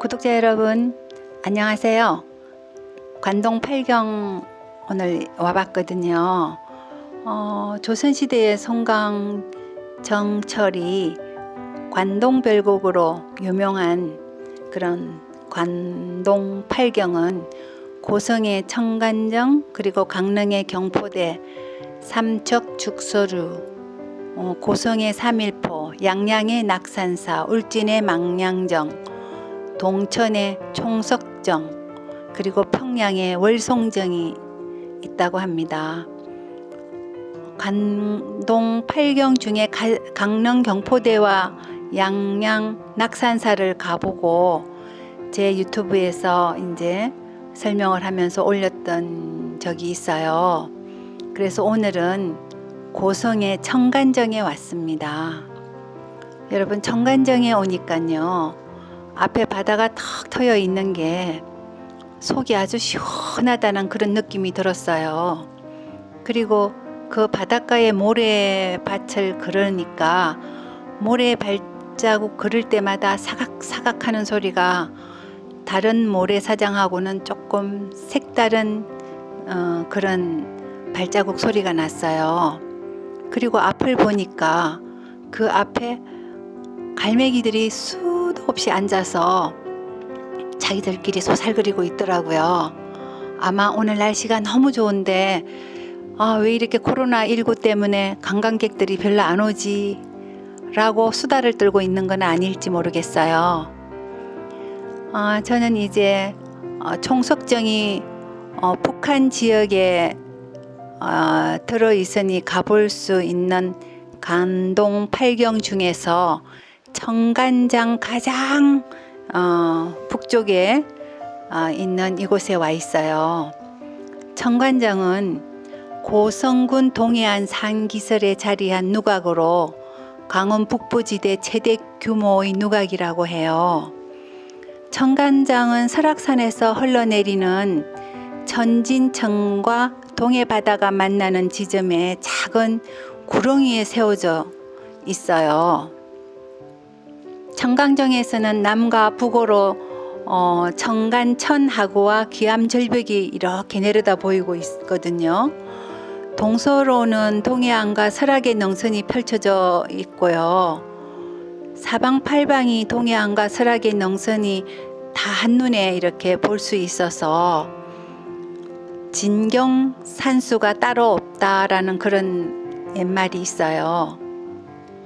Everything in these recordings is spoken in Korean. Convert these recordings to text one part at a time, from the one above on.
구독자 여러분, 안녕하세요. 관동 팔경 오늘 와봤거든요. 어, 조선시대의 송강 정철이 관동별곡으로 유명한 그런 관동 팔경은 고성의 청간정 그리고 강릉의 경포대 삼척 죽서루 어, 고성의 삼일포 양양의 낙산사 울진의 망량정 동천의 총석정 그리고 평양의 월송정이 있다고 합니다. 관동 팔경 중에 가- 강릉 경포대와 양양 낙산사를 가보고 제 유튜브에서 이제 설명을 하면서 올렸던 적이 있어요. 그래서 오늘은 고성의 청간정에 왔습니다. 여러분 청간정에 오니까요. 앞에 바다가 턱 트여 있는 게 속이 아주 시원하다는 그런 느낌이 들었어요. 그리고 그 바닷가에 모래밭을 걸으니까 모래 발자국 걸을 때마다 사각사각 하는 소리가 다른 모래사장하고는 조금 색다른 어, 그런 발자국 소리가 났어요. 그리고 앞을 보니까 그 앞에 갈매기들이 수도 없이 앉아서 자기들끼리 소살거리고 있더라고요. 아마 오늘 날씨가 너무 좋은데 아, 왜 이렇게 코로나19 때문에 관광객들이 별로 안 오지? 라고 수다를 떨고 있는 건 아닐지 모르겠어요. 아, 저는 이제 어, 총석정이 어, 북한 지역에 어, 들어 있으니 가볼 수 있는 간동 팔경 중에서 청간장 가장 어, 북쪽에 어, 있는 이곳에 와 있어요. 청간장은 고성군 동해안 산기설에 자리한 누각으로 강원 북부지대 최대 규모의 누각이라고 해요. 청간장은 설악산에서 흘러내리는 천진천과 동해 바다가 만나는 지점에 작은 구렁이에 세워져 있어요. 청강정에서는 남과 북으로 어, 청간천하고와 기암절벽이 이렇게 내려다 보이고 있거든요. 동서로는 동해안과 설악의 능선이 펼쳐져 있고요. 사방팔방이 동해안과 설악의 능선이 다 한눈에 이렇게 볼 수 있어서 진경 산수가 따로 없다라는 그런 옛말이 있어요.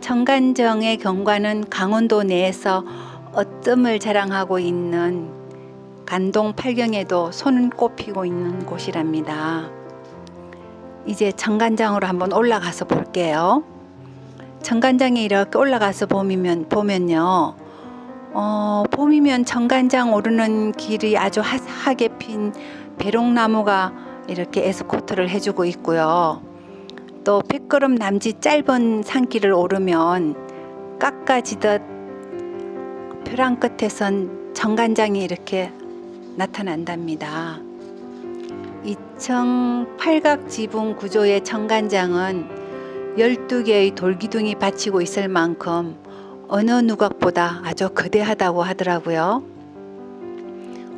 청간정의 경관은 강원도 내에서 어뜸을 자랑하고 있는 간동 팔경에도 손꼽히고 있는 곳이랍니다. 이제 청간장으로 한번 올라가서 볼게요. 청간장에 이렇게 올라가서 보면 보면요. 어, 봄이면 청간장 오르는 길이 아주 하하게 핀 배롱나무가 이렇게 에스코트를 해주고 있고요. 또 백걸음 남짓 짧은 산길을 오르면 깎아지듯 벼랑 끝에선 정간장이 이렇게 나타난답니다. 이청 팔각 지붕 구조의 정간장은 12개의 돌기둥이 받치고 있을 만큼 어느 누각보다 아주 거대하다고 하더라고요.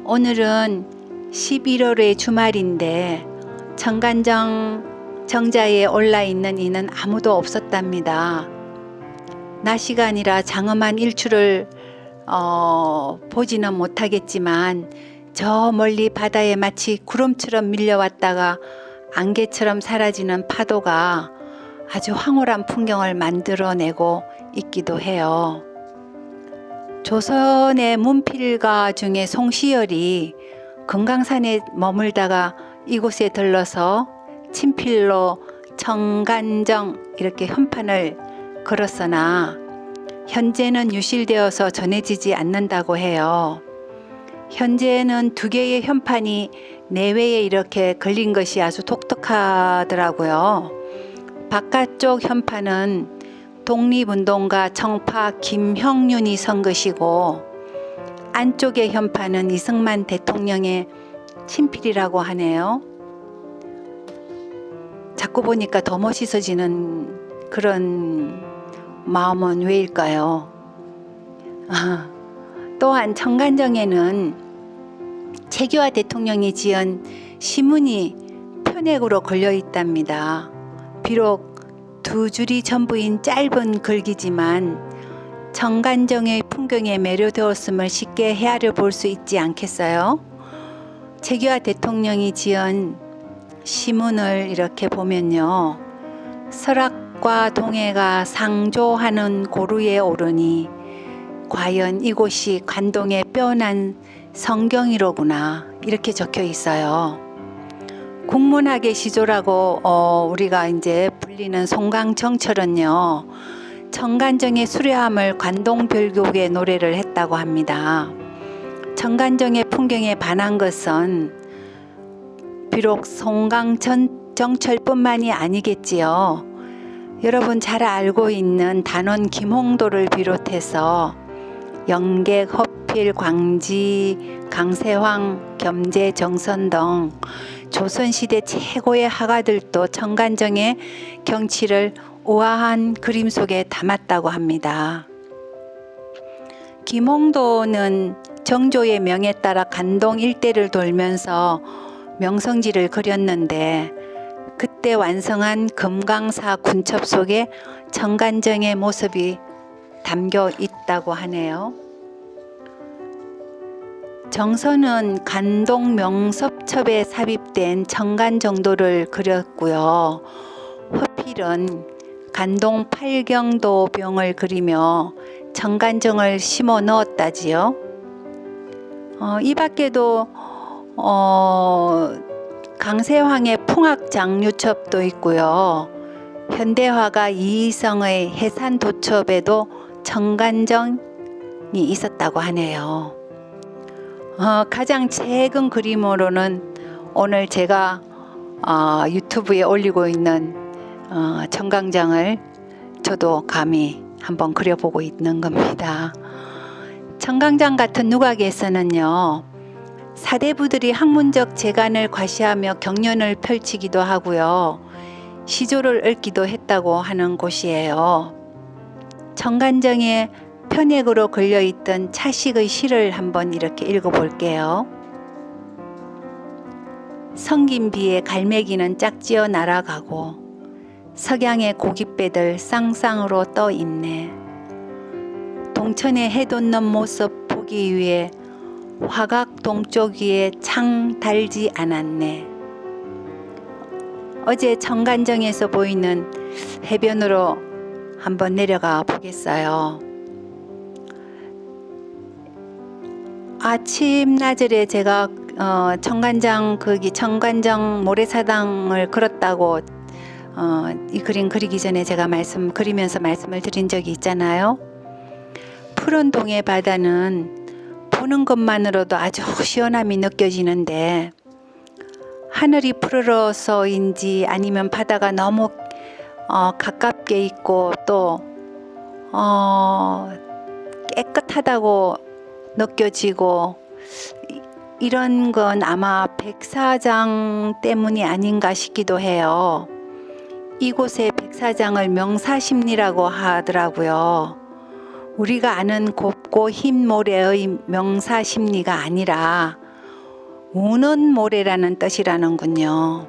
오늘은 11월의 주말인데 정간정 정자에 올라 있는 이는 아무도 없었답니다. 낮 시간이라 장엄한 일출을 어, 보지는 못하겠지만 저 멀리 바다에 마치 구름처럼 밀려왔다가 안개처럼 사라지는 파도가 아주 황홀한 풍경을 만들어내고 있기도 해요. 조선의 문필가 중에 송시열이 금강산에 머물다가 이곳에 들러서 친필로 청간정 이렇게 현판을 걸었으나 현재는 유실되어서 전해지지 않는다고 해요. 현재는 두 개의 현판이 내외에 이렇게 걸린 것이 아주 독특하더라고요. 바깥쪽 현판은 독립운동가 청파 김형윤이 선 것이고 안쪽의 현판은 이승만 대통령의 친필이라고 하네요. 자꾸 보니까 더 멋있어지는 그런 마음은 왜일까요? 아, 또한 청간정에는 최규하 대통령이 지은 시문이 편액으로 걸려 있답니다. 비록 두 줄이 전부인 짧은 글귀지만 정간정의 풍경에 매료되었음을 쉽게 헤아려 볼 수 있지 않겠어요? 최규하 대통령이 지은 시문을 이렇게 보면요. 설악과 동해가 상조하는 고루에 오르니 과연 이곳이 관동의 뼈난 성경이로구나 이렇게 적혀 있어요. 국문학의 시조라고 어, 우리가 이제 불리는 송강정철은요. 청간정의 수려함을 관동별곡의 노래를 했다고 합니다. 청간정의 풍경에 반한 것은 비록 송강천 정철뿐만이 아니겠지요. 여러분 잘 알고 있는 단원 김홍도를 비롯해서 영객, 허필, 광지, 강세황, 겸재, 정선 등 조선시대 최고의 화가들도 청간정의 경치를 우아한 그림 속에 담았다고 합니다. 김홍도는 정조의 명에 따라 간동 일대를 돌면서 명성지를 그렸는데 그때 완성한 금강사 군첩 속에 청간정의 모습이 담겨 있다고 하네요. 정선은 간동 명섭첩에 삽입된 청간 정도를 그렸고요. 허필은 간동 팔경도 병을 그리며 청간정을 심어 넣었다지요. 어, 이 밖에도 어, 강세황의 풍악장류첩도 있고요. 현대화가 이희성의 해산 도첩에도 청간정이 있었다고 하네요. 어, 가장 최근 그림으로는 오늘 제가 어, 유튜브에 올리고 있는 어, 청강장을 저도 감히 한번 그려보고 있는 겁니다. 청강장 같은 누각에서는요. 사대부들이 학문적 재간을 과시하며 경연을 펼치기도 하고요. 시조를 읊기도 했다고 하는 곳이에요. 청간정에 편액으로 걸려 있던 차식의 시를 한번 이렇게 읽어 볼게요. 성긴 비에 갈매기는 짝지어 날아가고 석양의 고깃배들 쌍쌍으로 떠 있네. 동천의 해 돋는 모습 보기 위해 화각 동쪽 위에 창 달지 않았네. 어제 청간정에서 보이는 해변으로 한번 내려가 보겠어요. 아침 나절에 제가 어, 청간장 거기 청간정 모래사당을 걸었다고 어, 이 그림 그리기 전에 제가 말씀 그리면서 말씀을 드린 적이 있잖아요. 푸른 동해 바다는 보는 것만으로도 아주 시원함이 느껴지는데 하늘이 푸르러서인지 아니면 바다가 너무 어, 가깝게 있고 또 어, 깨끗하다고 느껴지고 이- 이런 건 아마 백사장 때문이 아닌가 싶기도 해요. 이곳에 백사장을 명사심리라고 하더라고요. 우리가 아는 곱고 흰 모래의 명사 심리가 아니라 우는 모래라는 뜻이라는군요.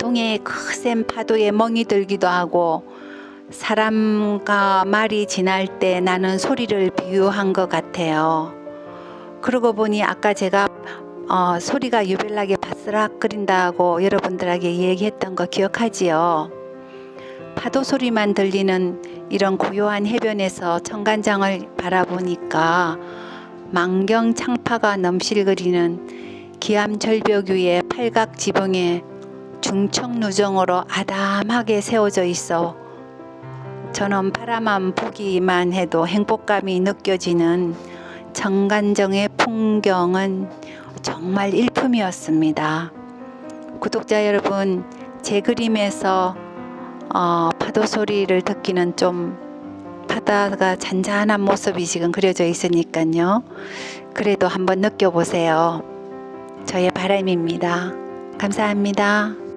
동해의 크센 파도에 멍이 들기도 하고 사람과 말이 지날 때 나는 소리를 비유한 것 같아요. 그러고 보니 아까 제가 어, 소리가 유별나게 바스락거린다고 여러분들에게 얘기했던 거 기억하지요? 파도 소리만 들리는 이런 고요한 해변에서 청간장을 바라보니까 망경 창파가 넘실거리는 기암 절벽 위에 팔각 지붕에 중청누정으로 아담하게 세워져 있어 저는 바라만 보기만 해도 행복감이 느껴지는 정간정의 풍경은 정말 일품이었습니다. 구독자 여러분, 제 그림에서 어, 파도 소리를 듣기는 좀 바다가 잔잔한 모습이 지금 그려져 있으니까요. 그래도 한번 느껴보세요. 저의 바람입니다. 감사합니다.